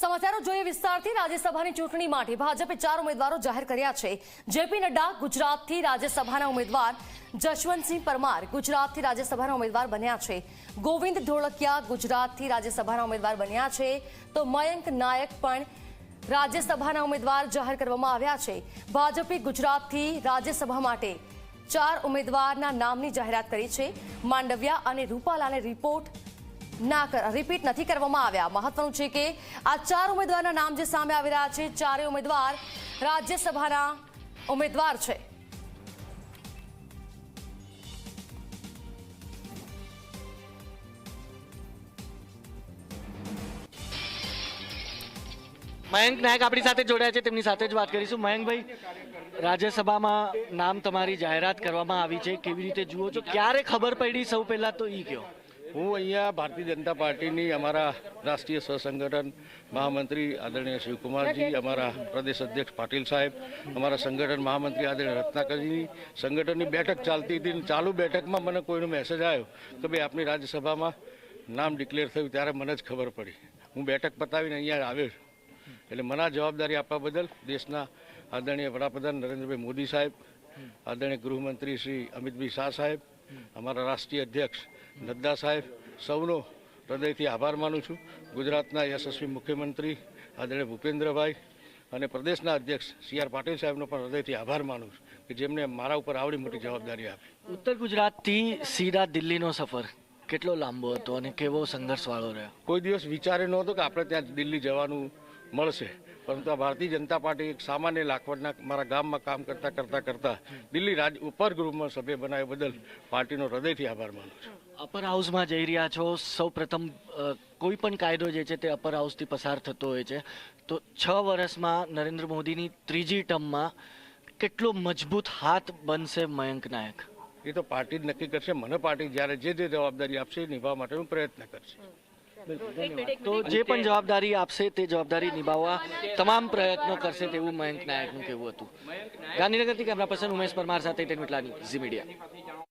સમાચારો જોઈએ વિસ્તારથી રાજ્યસભાની ચૂંટણી માટે ભાજપે ચાર ઉમેદવારો જાહેર કર્યા છે. જેપી નડ્ડા ગુજરાતથી રાજ્યસભાના ઉમેદવાર, જશવંતસિંહ પરમાર ગુજરાતથી રાજ્યસભાના ઉમેદવાર બન્યા છે. ગોવિંદ ધોળકિયા ગુજરાતથી રાજ્યસભાના ઉમેદવાર બન્યા છે. તો મયંક નાયક પણ રાજ્યસભાના ઉમેદવાર જાહેર કરવામાં આવ્યા છે. ભાજપે ગુજરાતથી રાજ્યસભા માટે ચાર ઉમેદવારના નામની જાહેરાત કરી છે. માંડવિયા અને રૂપાલાને રિપોર્ટ ના રિપીટ નથી કરવામાં આવ્યા. મહત્વનું છે કે આ ચાર ઉમેદવારના નામ જે સામે આવી રહ્યા છે ચારે ઉમેદવાર રાજ્યસભાના ઉમેદવાર છે. મયંક નાયક આપણી સાથે જોડાયા છે, તેમની સાથે જ વાત કરીશું. મયંકભાઈ રાજ્યસભામાં નામ તમારી જાહેરાત કરવામાં આવી છે. કેવી રીતે જુઓ છો? ક્યારે ખબર પડી? સૌ પહેલા તો ઈ કયો હું અહીંયા ભારતીય જનતા પાર્ટીની અમારા રાષ્ટ્રીય સહસંગઠન મહામંત્રી આદરણીય શિવકુમારજી, અમારા પ્રદેશ અધ્યક્ષ પાટીલ સાહેબ, અમારા સંગઠન મહામંત્રી આદરણીય રત્નાકરજી, સંગઠનની બેઠક ચાલતી હતી ચાલુ બેઠકમાં મને કોઈનો મેસેજ આવ્યો કે ભાઈ આપની રાજ્યસભામાં નામ ડિક્લેર થયું ત્યારે મને જ ખબર પડી. હું બેઠક પતાવીને અહીંયા આવ્યો એટલે મને જવાબદારી આપવા બદલ દેશના આદરણીય વડાપ્રધાન નરેન્દ્રભાઈ મોદી સાહેબ, આદરણીય ગૃહમંત્રી શ્રી અમિતભાઈ શાહ સાહેબ, અમારા રાષ્ટ્રીય અધ્યક્ષ નડ્ડા સાહેબ સૌનો હૃદયથી આભાર માનું છું. ગુજરાતના યશસ્વી મુખ્યમંત્રી આદરણીય ભૂપેન્દ્રભાઈ અને પ્રદેશના અધ્યક્ષ સી આર પાટીલ સાહેબનો પણ હૃદયથી આભાર માનું છું કે જેમને મારા ઉપર આવડી મોટી જવાબદારી આપી. ઉત્તર ગુજરાતથી સીધા દિલ્હીનો સફર કેટલો લાંબો હતો અને કેવો સંઘર્ષવાળો રહ્યો? કોઈ દિવસ વિચારે નહોતો કે આપણે ત્યાં દિલ્હી જવાનું મળશે. પરંતુ આ ભારતીય જનતા પાર્ટી એક સામાન્ય લાખવડના મારા ગામમાં કામ કરતા કરતા કરતા દિલ્હી રાજ ઉપર ગૃહમાં સભ્ય બનાવ્યા બદલ પાર્ટીનો હૃદયથી આભાર માનું છું. અપર હાઉસમાં જઈ રહ્યા છો. સૌ પ્રથમ કોઈ પણ કાયદો જે છે તે અપર હાઉસથી પસાર થતો હોય છે. તો છ વર્ષમાં નરેન્દ્ર મોદીની ત્રીજી ટર્મમાં કેટલો મજબૂત હાથ બનશે મયંક નાયક? એ તો પાર્ટી જ નક્કી કરશે. મને પાર્ટી જ્યારે જે જે જવાબદારી આપશે એ માટે હું પ્રયત્ન કરશે. તો જે પણ જવાબદારી આપશે તે જવાબદારી નિભાવવા તમામ પ્રયત્નો કરશે તેવું મયંક નાયકનું કહેવું હતું. ગાંધીનગરથી કેમેરા પર્સન ઉમેશ પરમાર સાથે ટેન મીડિયા.